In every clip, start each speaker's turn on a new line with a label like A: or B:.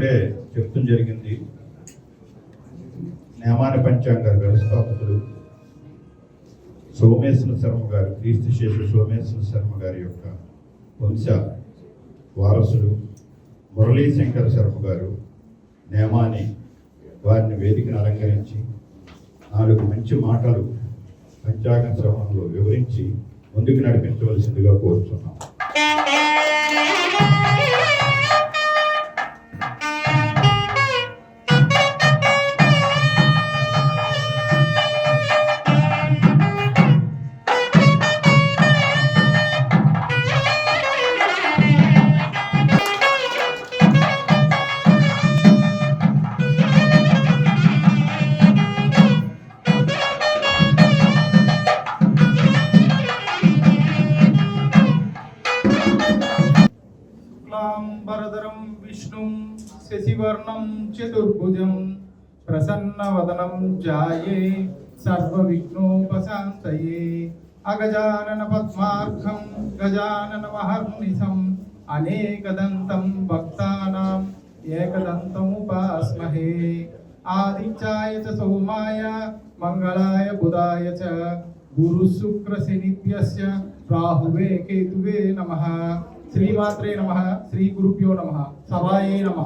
A: ఇప్పుడే చెప్తూ జరిగింది. నేమాని పంచాంగ వ్యవస్థాపకులు సోమేశ్వర శర్మ గారు క్రీస్తు శేషు సోమేశ్వర శర్మ గారి యొక్క వంశ వారసుడు మురళీ శంకర్ శర్మ గారు నేమాని వారిని వేదికను అలంకరించి నాలుగు మంచి మాటలు పంచాంగ శ్రవణంలో వివరించి ముందుకు నడిపించవలసిందిగా కోరుతున్నాం
B: శశివర్ణం చతుర్భుజం ప్రసన్నవదనం జాయే సర్వవిఘ్నోపశాంతయే. అగజానన పద్మార్ఘం గజానన మహర్నిశం అనేకదంతం భక్తానాం ఏకదంతముపాస్మహే. ఆదిత్యాయ చ సోమాయ మంగళాయ బుధాయ చ గురు రాహువే కేతువే నమ. శ్రీమాత్రే నమ శ్రీ గురుభ్యో నమ సభాయే నమ.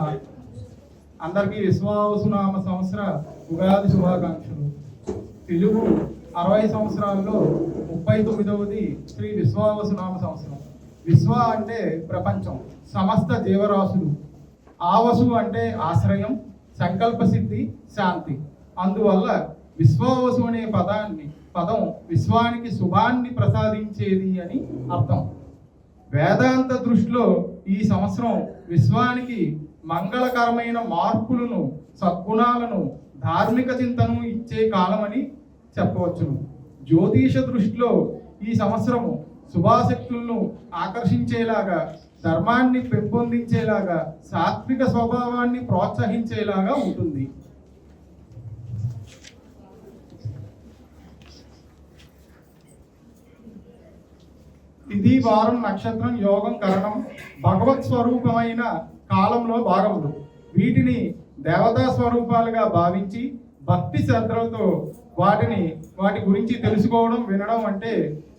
B: అందరికీ విశ్వావసునామ సంవత్సర ఉగాది శుభాకాంక్షలు. తెలుగు అరవై సంవత్సరాల్లో ముప్పై తొమ్మిదవది శ్రీ విశ్వావసునామ సంవత్సరం. విశ్వ అంటే ప్రపంచం సమస్త జీవరాశులు. ఆవసు అంటే ఆశ్రయం సంకల్ప సిద్ధి శాంతి. అందువల్ల విశ్వావసు అనే పదాన్ని పదం విశ్వానికి శుభాన్ని ప్రసాదించేది అని అర్థం. వేదాంత దృష్టిలో ఈ సంవత్సరం విశ్వానికి మంగళకరమైన మార్పులను సద్గుణాలను ధార్మిక చింతను ఇచ్చే కాలమని చెప్పవచ్చును. జ్యోతిష దృష్టిలో ఈ సంవత్సరము శుభాశక్తులను ఆకర్షించేలాగా ధర్మాన్ని పెంపొందించేలాగా సాత్విక స్వభావాన్ని ప్రోత్సహించేలాగా ఉంటుంది. తిథి వారం నక్షత్రం యోగం కరణం. భగవత్ స్వరూపమైన కాలంలో భాగములు వీటిని దేవతా స్వరూపాలుగా భావించి భక్తి శ్రద్ధలతో వాటిని వాటి గురించి తెలుసుకోవడం వినడం అంటే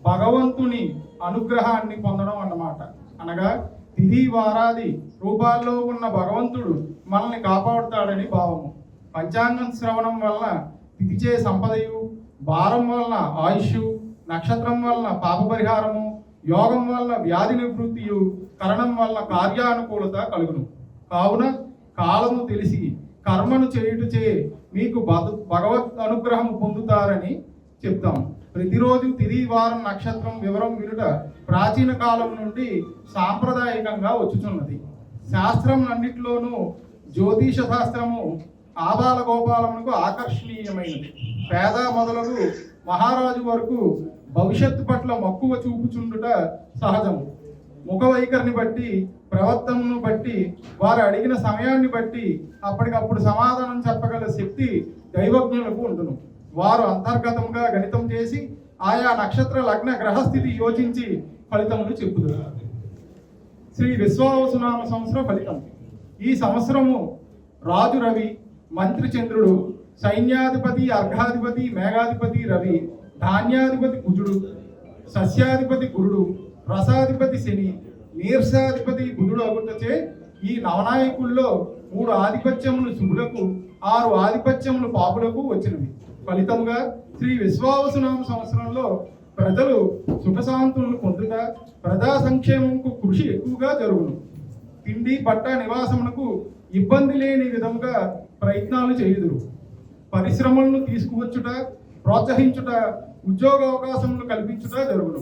B: భగవంతుని అనుగ్రహాన్ని పొందడం అన్నమాట. అనగా తిథి వారాది రూపాల్లో ఉన్న భగవంతుడు మనల్ని కాపాడుతాడని భావము. పంచాంగం శ్రవణం వలన తిథిచే సంపదయు భారం వలన ఆయుష్ నక్షత్రం వలన పాప పరిహారము యోగం వల్ల వ్యాధి నివృత్తి కరణం వల్ల కార్యానుకూలత కలుగును. కావున కాలము తెలిసి కర్మను చేయుటచే మీకు భగవత్ అనుగ్రహం పొందుతారని చెప్తాం. ప్రతిరోజు తిరిగి వారం నక్షత్రం వివరం వినుట ప్రాచీన కాలం నుండి సాంప్రదాయకంగా వచ్చుచున్నది. శాస్త్రం అన్నిటిలోనూ జ్యోతిష శాస్త్రము ఆబాల గోపాలమునకు ఆకర్షణీయమైనది. పేద మొదలగు మహారాజు వరకు భవిష్యత్తు పట్ల మక్కువ చూపుచుండుట సహజము. ముఖ వైఖరిని బట్టి ప్రవర్తనను బట్టి వారు అడిగిన సమయాన్ని బట్టి అప్పటికప్పుడు సమాధానం చెప్పగల శక్తి దైవజ్ఞులకు ఉండును. వారు అంతర్గతంగా గణితం చేసి ఆయా నక్షత్ర లగ్న గ్రహస్థితి యోచించి ఫలితములు చెప్పుదురు. శ్రీ విశ్వావసునామ సంవత్సర ఫలితం. ఈ సంవత్సరము రాజు రవి మంత్రి చంద్రుడు సైన్యాధిపతి అర్ఘాధిపతి మేఘాధిపతి రవి ధాన్యాధిపతి కుజుడు సస్యాధిపతి గురుడు రసాధిపతి శని నీర్సాధిపతి బుధుడు అగుటచే ఈ నవనాయకుల్లో మూడు ఆధిపత్యములు శుభులకు ఆరు ఆధిపత్యములు పాపులకు వచ్చినవి. ఫలితముగా శ్రీ విశ్వావసునామ సంవత్సరంలో ప్రజలు సుఖశాంతులను పొందుట ప్రజా సంక్షేమంకు కృషి ఎక్కువగా జరుగును. తిండి బట్ట నివాసమునకు ఇబ్బంది లేని విధంగా ప్రయత్నాలు చేయుదురు. పరిశ్రమలను తీసుకువచ్చుట ప్రోత్సహించుట ఉద్యోగ అవకాశములు కల్పించుట జరుగును.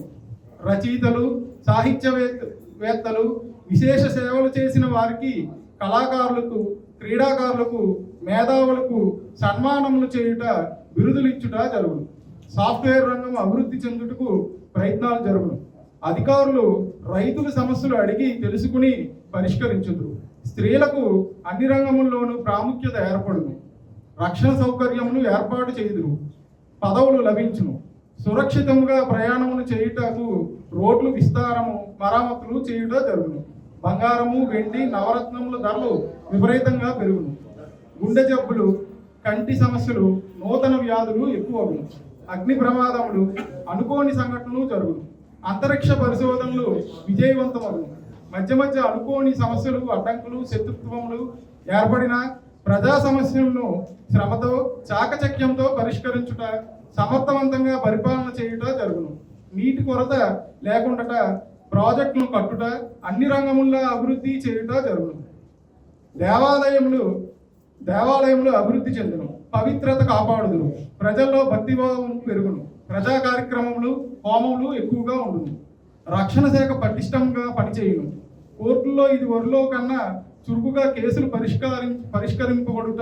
B: రచయితలు సాహిత్యవేత్తలు విశేష సేవలు చేసిన వారికి కళాకారులకు క్రీడాకారులకు మేధావులకు సన్మానములు చేయుట బిరుదులు ఇచ్చుట జరుగును. సాఫ్ట్వేర్ రంగం అభివృద్ధి చెందుటకు ప్రయత్నాలు జరుగును. అధికారులు రైతుల సమస్యలు అడిగి తెలుసుకుని పరిష్కరించుదురు. స్త్రీలకు అన్ని రంగముల్లోనూ ప్రాముఖ్యత ఏర్పడును. రక్షణ సౌకర్యమును ఏర్పాటు చేయుదురు. పదవులు లభించును. సురక్షితంగా ప్రయాణములు చేయుటకు రోడ్లు విస్తారము మరామతులు చేయుట జరుగును. బంగారము వెండి నవరత్నముల ధరలు విపరీతంగా పెరుగును. గుండె జబ్బులు కంటి సమస్యలు నూతన వ్యాధులు ఎక్కువగును. అగ్ని ప్రమాదములు అనుకోని సంఘటనలు జరుగును. అంతరిక్ష పరిశోధనలు విజయవంతమగును. మధ్య మధ్య అనుకోని సమస్యలు అడ్డంకులు శత్రుత్వములు ఏర్పడిన ప్రజా సమస్యలను శ్రమతో చాకచక్యంతో పరిష్కరించుట సమర్థవంతంగా పరిపాలన చేయుట జరుగును. నీటి కొరత లేకుండాట ప్రాజెక్టులను కట్టుట అన్ని రంగముల్లో అభివృద్ధి చేయుట జరుగును. దేవాలయములు దేవాలయములు అభివృద్ధి చెందును. పవిత్రత కాపాడుదును ప్రజల్లో భక్తిభావం పెరుగును. ప్రజా కార్యక్రమములు హోమములు ఎక్కువగా ఉండును. రక్షణ శాఖ పటిష్టంగా పనిచేయును. కోర్టుల్లో ఇది వరిలో కన్నా చురుకుగా కేసులు పరిష్కరి పరిష్కరింపబడుట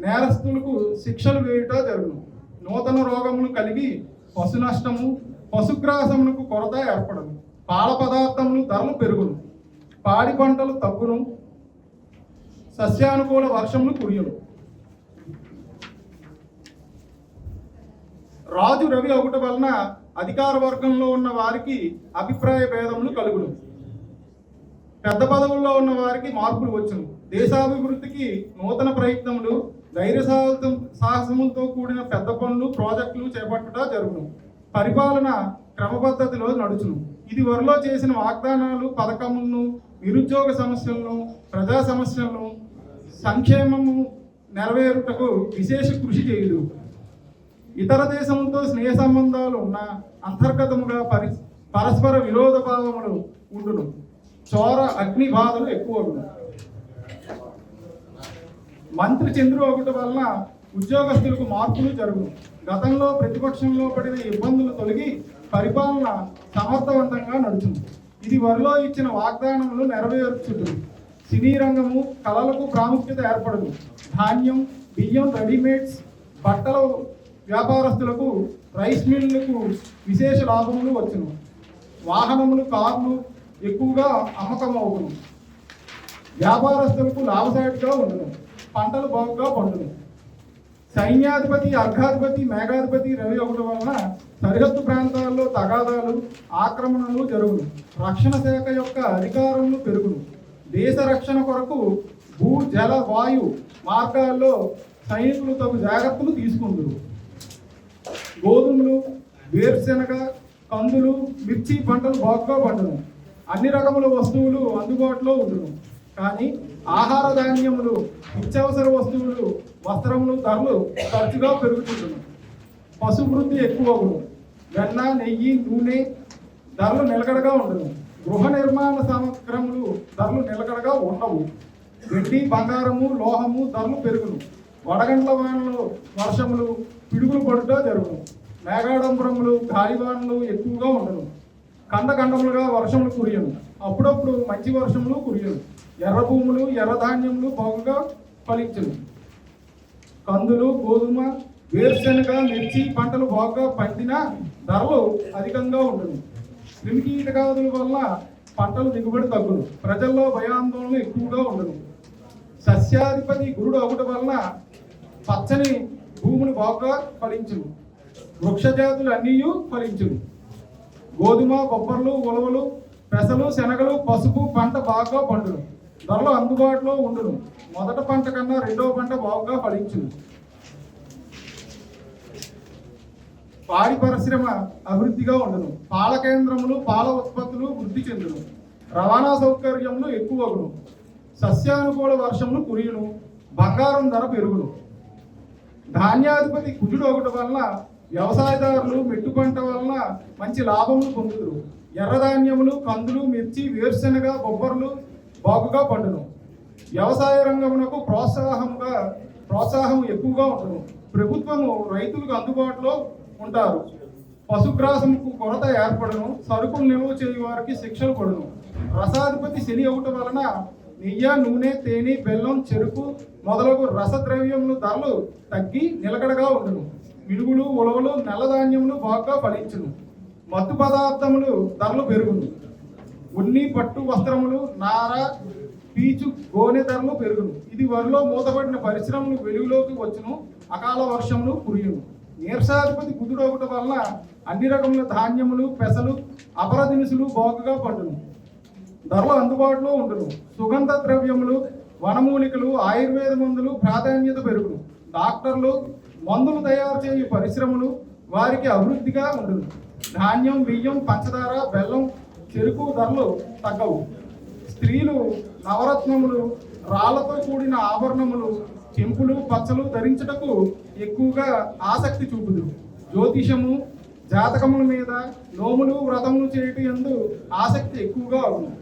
B: నేరస్తులకు శిక్షలు వేయుట జరుగును. నూతన రోగములు కలిగి పశు నష్టము పశుగ్రాసమునకు కొరత ఏర్పడను. పాల పదార్థములు ధరలు పెరుగును. పాడి పంటలు తగ్గును. సస్యానుకూల వర్షములు కురియును. రాజు రవి ఒకటి వలన అధికార వర్గంలో ఉన్న వారికి అభిప్రాయ భేదములు కలుగును. పెద్ద పదవుల్లో ఉన్న వారికి మార్పులు వచ్చును. దేశాభివృద్ధికి నూతన ప్రయత్నములు ధైర్య సాహసం సాహసములతో కూడిన పెద్ద పనులు ప్రాజెక్టులు చేపట్టుట జరుగును. పరిపాలన క్రమపద్ధతిలో నడుచును. ఇది వరలో చేసిన వాగ్దానాలు పథకములను నిరుద్యోగ సమస్యలను ప్రజా సమస్యలను సంక్షేమము నెరవేరుటకు విశేష కృషి చేయుదు. ఇతర దేశములతో స్నేహ సంబంధాలు ఉన్న అంతర్గతముగా పరి పరస్పర విరోధ భావములు ఉండును. చోర అగ్ని బాధలు ఎక్కువ ఉండును మంత్రి చంద్రు ఒకటి వలన ఉద్యోగస్తులకు మార్పులు జరుగును. గతంలో ప్రతిపక్షంలో పడిన ఇబ్బందులు తొలగి పరిపాలన సమర్థవంతంగా నడుచుంది ఇది వరిలో ఇచ్చిన వాగ్దానములు నెరవేర్చుతుంది సినీ రంగము కళలకు ప్రాముఖ్యత ఏర్పడదు ధాన్యం బియ్యం రెడీమేడ్స్ బట్టల వ్యాపారస్తులకు రైస్ మిల్లులకు విశేష లాభములు వచ్చును. వాహనములు కార్లు ఎక్కువగా అమ్మకమవును వ్యాపారస్తులకు లాభసాటిగా ఉండను. పంటలు బాగుగా పండును సైన్యాధిపతి అర్ఘాధిపతి మేఘాధిపతి రవి ఒకటి వలన సరిహద్దు ప్రాంతాల్లో తగాదాలు ఆక్రమణలు జరుగును. రక్షణ శాఖ యొక్క అధికారములు పెరుగును. దేశ రక్షణ కొరకు భూ జల వాయు మార్గాల్లో సైనికులు తగు జాగ్రత్తలు తీసుకుందరు. గోధుమలు వేరుశెనగ కందులు మిర్చి పంటలు బాగా పండును. అన్ని రకముల వస్తువులు అందుబాటులో ఉండును. కానీ ఆహార ధాన్యములు నిత్యావసర వస్తువులు వస్త్రములు ధరలు తరచుగా పెరుగుతుండును పశు వృద్ధి ఎక్కువగును. వెన్న నెయ్యి నూనె ధరలు నిలకడగా ఉండవు. గృహ నిర్మాణ సమగ్రములు ధరలు నిలకడగా ఉండవు. వెండి బంగారము లోహము ధరలు పెరుగును. వడగండ్ల వానలు వర్షములు పిడుగులు పడుట జరుగును. మేఘాడంబరములు గాలివానలు ఎక్కువగా ఉండను ఖండఖండములుగా వర్షములు కురియను. అప్పుడప్పుడు మంచి వర్షములు కురియును. ఎర్ర భూములు ఎర్ర ధాన్యములు బాగుగా ఫలించును. కందులు గోధుమ వేరుశెనగ మిర్చి పంటలు బాగా పండిన ధరలు అధికంగా ఉండను. క్రిమికీటకాదుల వల్ల పంటలు దిగుబడి తగ్గును. ప్రజల్లో భయాందోళన ఎక్కువగా ఉండను. సస్యాధిపతి గురుడు ఒకటి వలన పచ్చని భూములు బాగా ఫలించును. వృక్షజాతులు అన్నీ ఫలించును. గోధుమ బొబ్బర్లు ఉలవలు పెసలు శనగలు పసుపు పంట బాగా పండును. ధరలు అందుబాటులో ఉండును. మొదట పంట కన్నా రెండవ పంట బాగా ఫలించును. పాడి పరిశ్రమ అభివృద్ధిగా ఉండును. పాల కేంద్రములు పాల ఉత్పత్తులు వృద్ధి చెందును. రవాణా సౌకర్యములు ఎక్కువగును. సస్యానుకూల వర్షములు కురియును. బంగారం ధర పెరుగును. ధాన్యాధిపతి కుజుడు ఒకటి వలన వ్యవసాయదారులు మెట్టు పంట వలన మంచి లాభములు పొందుదురు. ఎర్రధాన్యములు కందులు మిర్చి వేరుశెనగ బొబ్బర్లు బాగుగా పండును. వ్యవసాయ రంగమునకు ప్రోత్సాహంగా ప్రోత్సాహం ఎక్కువగా ఉండును. ప్రభుత్వము రైతులకు అందుబాటులో ఉంటారు. పశుగ్రాసంకు కొరత ఏర్పడను. సరుకులు నిల్వ చేయు వారికి శిక్షలు పడును. రసాధిపతి శని ఒకటి వలన నెయ్య నూనె తేనె బెల్లం చెరుకు మొదలగు రసద్రవ్యములు ధరలు తగ్గి నిలకడగా ఉండును. పిడుగులు ఉలవలు నల్లధాన్యములు బాగా ఫలించును. మత్తు పదార్థములు ధరలు పెరుగును. ఉన్ని పట్టు వస్త్రములు నార పీచు గోనె ధరలు పెరుగును. ఇది వరిలో మూతబడిన పరిశ్రమలు వెలుగులోకి వచ్చును. అకాల వర్షములు కురియును. నీర్సాధిపతి కుదురు వలన అన్ని రకముల ధాన్యములు పెసలు అపర దినుసులు బాగుగా పండును. ధరలు అందుబాటులో ఉండును. సుగంధ ద్రవ్యములు వనమూలికలు ఆయుర్వేద మందులు ప్రాధాన్యత పెరుగును. డాక్టర్లు మందులు తయారు చేయు పరిశ్రమలు వారికి అభివృద్ధిగా ఉంటుంది ధాన్యం బియ్యం పంచదార బెల్లం చెరుకు ధరలు తగ్గవు. స్త్రీలు నవరత్నములు రాళ్ళతో కూడిన ఆభరణములు చెంపులు పచ్చలు ధరించుటకు ఎక్కువగా ఆసక్తి చూపుదు జ్యోతిషము జాతకముల మీద నోములు వ్రతములు చేయటం ఎందు ఆసక్తి ఎక్కువగా ఉంది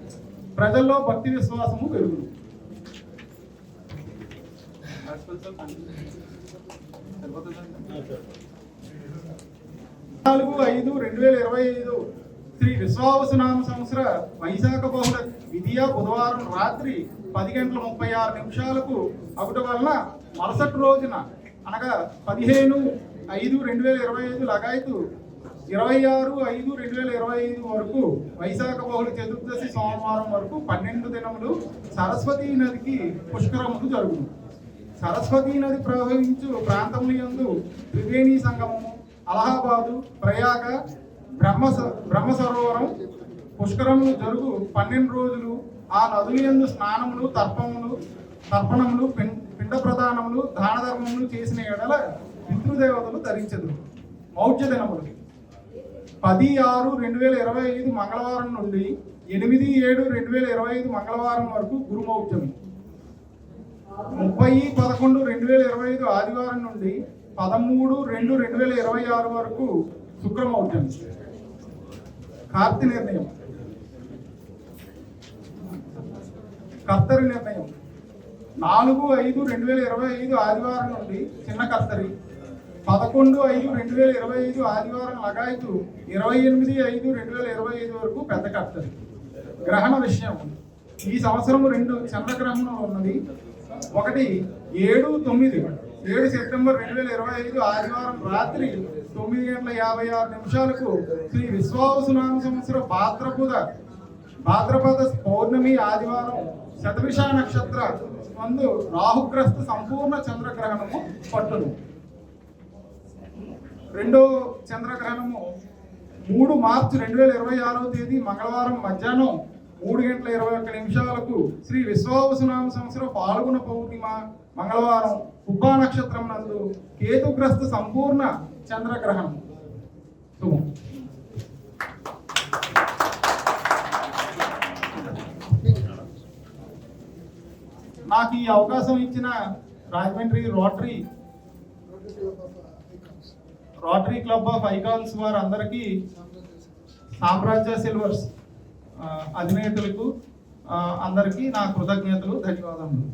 B: ప్రజల్లో భక్తి విశ్వాసము పెరుగును. నాలుగు ఐదు రెండు వేల ఇరవై ఐదు శ్రీ విశ్వావసనామ సంవత్సర వైశాఖ బహుళ విధియ బుధవారం రాత్రి పది గంటల ముప్పై ఆరు నిమిషాలకు అవటం వలన మరుసటి రోజున అనగా పదిహేను ఐదు రెండు వేల ఇరవై ఐదు లగాయతు ఇరవై ఆరు ఐదు రెండు వేల ఇరవై ఐదు వరకు వైశాఖ బహుళ చతుర్దశి సోమవారం వరకు పన్నెండు దినములు సరస్వతీ నదికి పుష్కరములు జరుగును. సరస్వతీ నది ప్రవహించు ప్రాంతముల యందు త్రివేణి సంగమము అలహాబాదు ప్రయాగ బ్రహ్మ స- బ్రహ్మ సరోవరం పుష్కరములు జరుగు పన్నెండు రోజులు ఆ నదుల యందు స్నానములు తర్పములు తర్పణములు పిండ ప్రదానములు దాన ధర్మములు చేసిన ఎడల పితృదేవతలు ధరించదు మౌఢ్య దినములు. పది ఆరు రెండు వేల ఇరవై ఐదు మంగళవారం నుండి ఎనిమిది ఏడు రెండు వేల ఇరవై ఐదు మంగళవారం వరకు గురుమౌఢ్యము ముప్పై పదకొండు రెండు వేల ఇరవై ఐదు ఆదివారం నుండి పదమూడు రెండు రెండు వేల ఇరవై ఆరు వరకు శుక్రమౌఢ్యం కార్తీ నిర్ణయం. కర్తరి నిర్ణయం. నాలుగు ఐదు రెండు వేల ఇరవై ఐదు ఆదివారం నుండి చిన్న కర్తరి. పదకొండు ఐదు రెండు వేల ఇరవై ఐదు ఆదివారం లగాయతు ఇరవై ఎనిమిది ఐదు రెండు వేల ఇరవై ఐదు వరకు పెద్ద కర్తరి. గ్రహణ విషయం. ఈ సంవత్సరం రెండు చంద్రగ్రహణం ఉన్నది. ఒకటి ఏడు తొమ్మిది. ఏడు సెప్టెంబర్ రెండు వేల ఇరవై ఐదు ఆదివారం రాత్రి తొమ్మిది గంటల యాభై ఆరు నిమిషాలకు శ్రీ విశ్వావసునామ సంవత్సర భాద్రపద భాద్రపద పౌర్ణమి ఆదివారం శతభిష నక్షత్ర మందు రాహుగ్రస్త సంపూర్ణ చంద్రగ్రహణము పట్టును. రెండో చంద్రగ్రహణము మూడు మార్చి రెండు వేల ఇరవై ఆరవ తేదీ మంగళవారం మధ్యాహ్నం మూడు గంటల ఇరవై ఒక్క నిమిషాలకు శ్రీ విశ్వావసునామ సంవత్సరం పాల్గొన పౌర్ణిమ మంగళవారం ఉబ్బా నక్షత్రం నందు కేతుగ్రస్త సంపూర్ణ చంద్రగ్రహణం. శుభం నాకు ఈ అవకాశం ఇచ్చిన Rajahmundry rotary rotary club of icons వారందరికీ సామ్రాజ్య సిల్వర్స్. అధినేతలకు అందరికీ నా కృతజ్ఞతలు ధన్యవాదములు.